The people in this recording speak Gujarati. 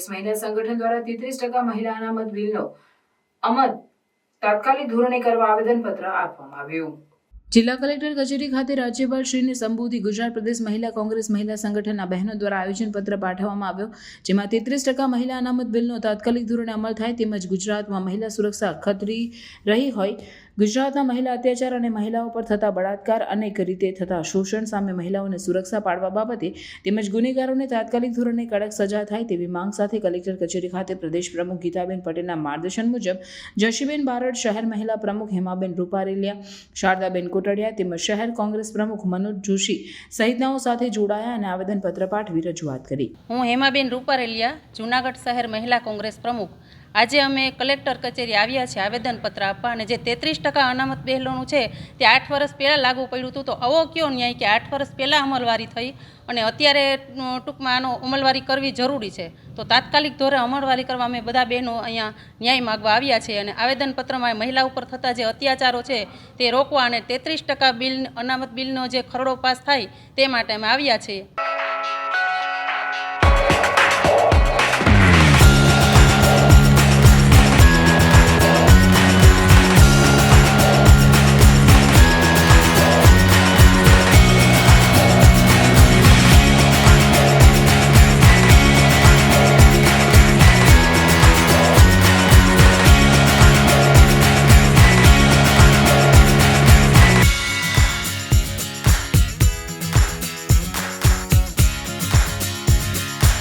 કોંગ્રેસ મહિલા સંગઠન દ્વારા તેત્રીસ ટકા મહિલા અનામત બિલનો અમદ તાત્કાલિક ધોરણે કરવા આવેદનપત્ર આપવામાં આવ્યું. જિલ્લા કલેક્ટર કચેરી ખાતે રાજ્યપાલશ્રીને સંબોધી ગુજરાત પ્રદેશ મહિલા કોંગ્રેસ મહિલા સંગઠનના બહેનો દ્વારા આયોજન પત્ર પાઠવવામાં આવ્યો, જેમાં તેત્રીસ ટકા મહિલા અનામત બિલનો તાત્કાલિક ધોરણે અમલ થાય તેમજ ગુજરાતમાં મહિલા સુરક્ષા ખતરી રહી હોય. ગુજરાતના મહિલા અત્યાચાર અને મહિલાઓ પર થતા બળાત્કાર અનેક રીતે થતા શોષણ સામે મહિલાઓને સુરક્ષા પાડવા બાબતે તેમજ ગુનેગારોને તાત્કાલિક ધોરણે કડક સજા થાય તેવી માંગ સાથે કલેક્ટર કચેરી ખાતે પ્રદેશ પ્રમુખ ગીતાબેન પટેલના માર્ગદર્શન મુજબ જશીબેન બારડ શહેર મહિલા પ્રમુખ હેમાબેન રૂપારેલિયા, શારદાબેન કોટડિયા તેમજ શહેર કોંગ્રેસ પ્રમુખ મનોજ જોશી સહિતનાઓ સાથે જોડાયા અને આવેદનપત્ર પાઠવી રજૂઆત કરી. હું હેમાબેન રૂપારેલિયા, જૂનાગઢ શહેર મહિલા કોંગ્રેસ પ્રમુખ આજે અમે કલેક્ટર કચેરી આવ્યા છીએ, આવેદનપત્ર આપવા, અને જે તેત્રીસ ટકા અનામત બહેલોનું છે, તે આઠ વર્ષ પહેલાં લાગુ પડ્યું હતું. તો આવો કયો ન્યાય કે આઠ વર્ષ પહેલાં અમલવારી થઈ, અને અત્યારે ટૂંકમાં આનો અમલવારી કરવી જરૂરી છે? તો તાત્કાલિક ધોરણે અમલવારી કરવા અમે બધા બહેનો અહીંયા ન્યાય માગવા આવ્યા છે અને આવેદનપત્રમાં મહિલા ઉપર થતા જે અત્યાચારો છે, તે રોકવા અને તેત્રીસ ટકા બિલ, અનામત બિલનો જે ખરડો પાસ થાય, તે માટે અમે આવ્યા છીએ.